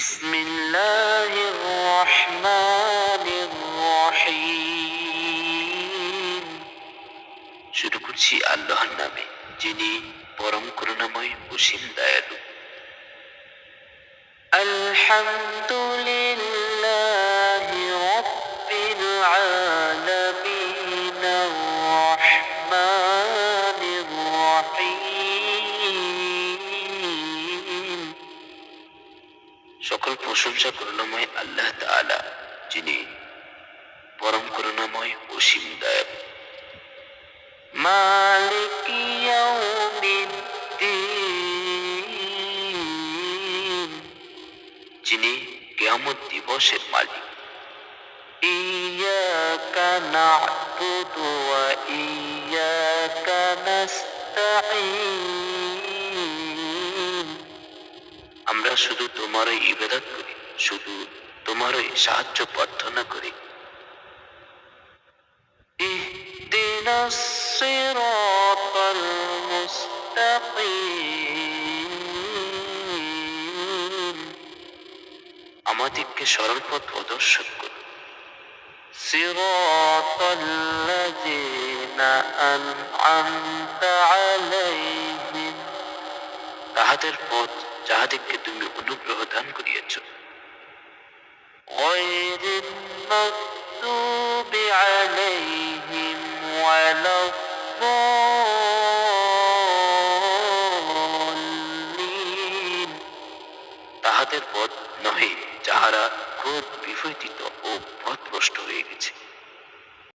بسم الله الرحمن الرحيم শুরু করছি আল্লাহর নামে যিনি পরম করুণাময় অসীম দয়ালু الحمد সকল প্রশংসা করুণাময় আল্লাহ তাআলা, যিনি পরম করুণাময় অসীম দয়ালু। মালিক যিনি কিয়ামত দিবসের মালিক। ইয়াকা না'বুদু ওয়া ইয়াকা আমরা শুধু তোমারই ইবাদত করি শুধু তোমারই সাহায্য প্রার্থনা করি اهدنا الصراط المستقيم আমাদেরকে সরল পথ প্রদর্শন করুন صراط الذين أنعمت عليهم তাহাদের পথ যাহাদেরকে তুমি অনুগ্রহ দান করিয়াছ। তাহাদের পথ নহে, যাহারা খুব বিভেদিত ও পথ পথভ্রষ্ট হয়ে গেছে।